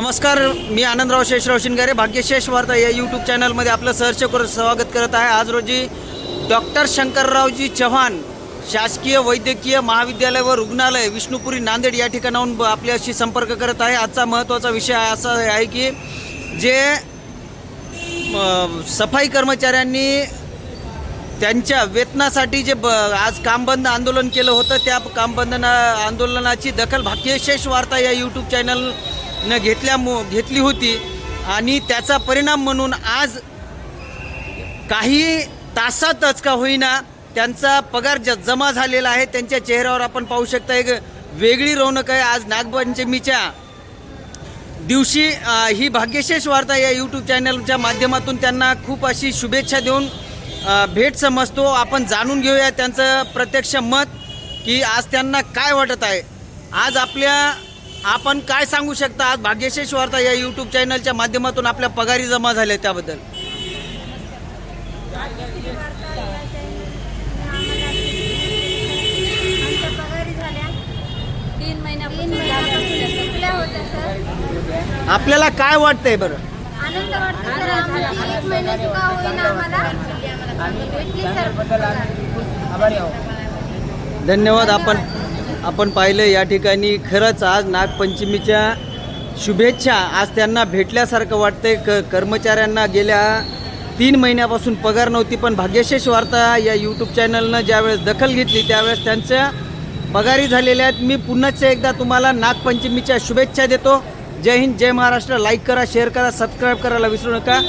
नमस्कार मी आनंदराव शेषराव शिंगारे भाग्यशेष वार्ता या यूट्यूब चॅनलमध्ये आपलं सहर्ष कर स्वागत करत आहे. आज रोजी डॉक्टर शंकररावजी चव्हाण शासकीय वैद्यकीय महाविद्यालय व रुग्णालय विष्णुपुरी नांदेड या ठिकाणाहून आपल्याशी संपर्क करत आहे. आजचा महत्त्वाचा विषय असा आहे की जे सफाई कर्मचाऱ्यांनी त्यांच्या वेतनासाठी जे ब आज काम बंद आंदोलन केलं होतं त्या कामबंद ना- आंदोलनाची दखल भाग्यशेष वार्ता या यूट्यूब चॅनल न घेतल्या घेतली होती आणि त्याचा परिणाम म्हणून आज काही तासातच का होईना त्यांचा पगार ज जमा झालेला आहे. त्यांच्या चेहऱ्यावर आपण पाहू शकता एक वेगळी रौनक आहे. आज नागपंचमीच्या दिवशी ही भाग्यशेष वार्ता या यूट्यूब चॅनलच्या माध्यमातून त्यांना खूप अशी शुभेच्छा देऊन भेट समजतो. आपण जाणून घेऊया त्यांचं प्रत्यक्ष मत की आज त्यांना काय वाटत आहे. आज आपल्या आपण काय सांगू शकता आज भाग्यशेष वार्ता या यूट्यूब चॅनलच्या माध्यमातून आपल्या पगारी जमा झाल्या त्याबद्दल. आपल्याला काय वाटतंय बरं. धन्यवाद आपण आपण पाहिलं या ठिकाणी खरंच आज नागपंचमीच्या शुभेच्छा आज त्यांना भेटल्यासारखं वाटतंय. क कर्मचाऱ्यांना गेल्या तीन महिन्यापासून पगार नव्हती पण भाग्यशेष वार्ता या यूट्यूब चॅनलनं ज्यावेळेस दखल घेतली त्यावेळेस त्यांच्या पगारी झालेल्या आहेत. मी पुन्हाच एकदा तुम्हाला नागपंचमीच्या शुभेच्छा देतो. जय हिंद जय महाराष्ट्र. लाईक करा शेअर करा सबस्क्राईब करायला विसरू नका.